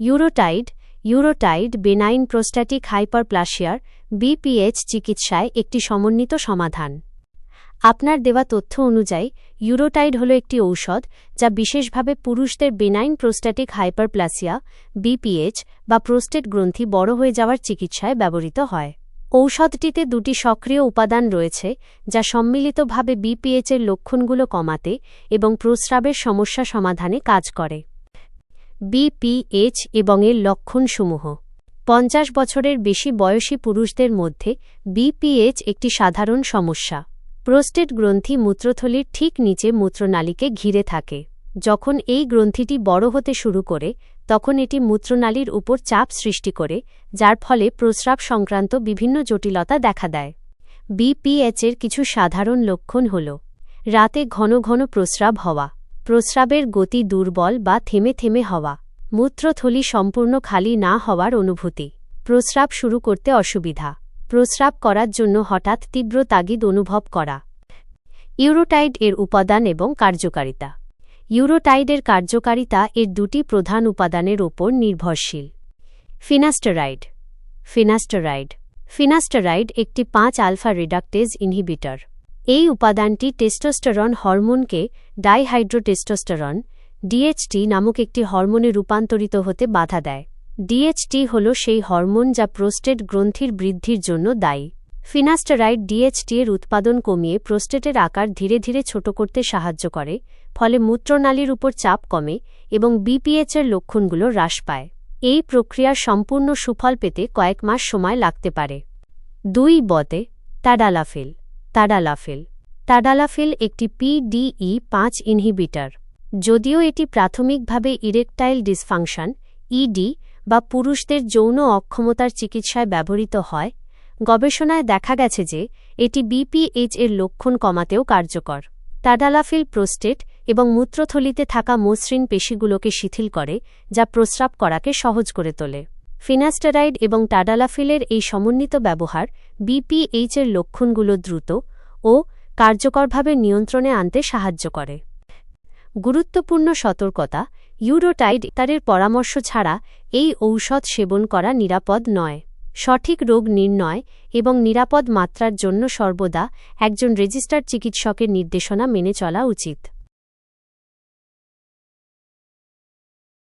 ইউরোটাইড Urotide benign prostatic হাইপারপ্লাসিয়ার, BPH চিকিৎসায় একটি সমন্বিত সমাধান। আপনার দেওয়া তথ্য অনুযায়ী, ইউরোটাইড হল একটি ঔষধ যা বিশেষভাবে পুরুষদের বেনাইন প্রোস্ট্যাটিক হাইপারপ্লাসিয়া, বিপিএইচ বা প্রোস্টেট গ্রন্থি বড় হয়ে যাওয়ার চিকিৎসায় ব্যবহৃত হয়। ঔষধটিতে দুটি সক্রিয় উপাদান রয়েছে যা সম্মিলিতভাবে বিপিএইচের লক্ষণগুলো কমাতে এবং প্রস্রাবের সমস্যা সমাধানে কাজ করে। বিপিএইচ এবং এর লক্ষণসমূহ। পঞ্চাশ বছরের বেশি বয়সী পুরুষদের মধ্যে বিপিএইচ একটি সাধারণ সমস্যা। প্রোস্টেট গ্রন্থি মূত্রথলির ঠিক নিচে মূত্রনালীকে ঘিরে থাকে। যখন এই গ্রন্থিটি বড় হতে শুরু করে, তখন এটি মূত্রনালীর উপর চাপ সৃষ্টি করে, যার ফলে প্রস্রাব সংক্রান্ত বিভিন্ন জটিলতা দেখা দেয়। বিপিএচের কিছু সাধারণ লক্ষণ হল, রাতে ঘন ঘন প্রস্রাব হওয়া। প্রস্রাবের গতি দুর্বল বা থেমে থেমে হওয়া, মূত্রথলি সম্পূর্ণ খালি না হওয়ার অনুভূতি, প্রস্রাব শুরু করতে অসুবিধা, প্রস্রাব করার জন্য হঠাৎ তীব্র তাগিদ অনুভব করা। ইউরোটাইড এর উপাদান এবং কার্যকারিতা। ইউরোটাইডের কার্যকারিতা এর দুটি প্রধান উপাদানের ওপর নির্ভরশীল। ফিনাস্টারাইড। ফিনাস্টারাইড। ফিনাস্টারাইড একটি পাঁচ আলফা রিডাক্টেজ ইনহিবিটর। এই উপাদানটি টেস্টোস্টেরন হরমোনকে ডাইহাইড্রোটেস্টোস্টেরন ডিএইচটি নামক একটি হরমোনে রূপান্তরিত হতে বাধা দেয়। ডিএইচটি হল সেই হরমোন যা প্রোস্টেট গ্রন্থির বৃদ্ধির জন্য দায়ী। ফিনাস্টারাইড ডিএইচটি এর উৎপাদন কমিয়ে প্রোস্টেটের আকার ধীরে ধীরে ছোট করতে সাহায্য করে, ফলে মূত্রনালীর উপর চাপ কমে এবং বিপিএচের লক্ষণগুলো হ্রাস পায়। এই প্রক্রিয়ার সম্পূর্ণ সুফল পেতে কয়েক মাস সময় লাগতে পারে। দুই বতে টাডালাফিল টাডালাফিল তাডালাফিল একটি পিডিই পাঁচ ইনহিবিটার। যদিও এটি প্রাথমিকভাবে ইরেকটাইল ডিসফাংশন ইডি বা পুরুষদের যৌন অক্ষমতার চিকিৎসায় ব্যবহৃত হয়, গবেষণায় দেখা গেছে যে এটি বিপিএইচ এর লক্ষণ কমাতেও কার্যকর। তাডালাফিল প্রোস্টেট এবং মূত্রথলিতে থাকা মসৃণ পেশিগুলোকে শিথিল করে, যা প্রস্রাব করাকে সহজ করে তোলে। ফিনাস্টেরাইড এবং টাডালাফিলের এই সমন্বিত ব্যবহার বিপিএইচ এর লক্ষণগুলো দ্রুত ও কার্যকরভাবে নিয়ন্ত্রণে আনতে সাহায্য করে। গুরুত্বপূর্ণ সতর্কতা, ইউরোটাইড তারের পরামর্শ ছাড়া এই ঔষধ সেবন করা নিরাপদ নয়। সঠিক রোগ নির্ণয় এবং নিরাপদ মাত্রার জন্য সর্বদা একজন রেজিস্টার্ড চিকিৎসকের নির্দেশনা মেনে চলা উচিত।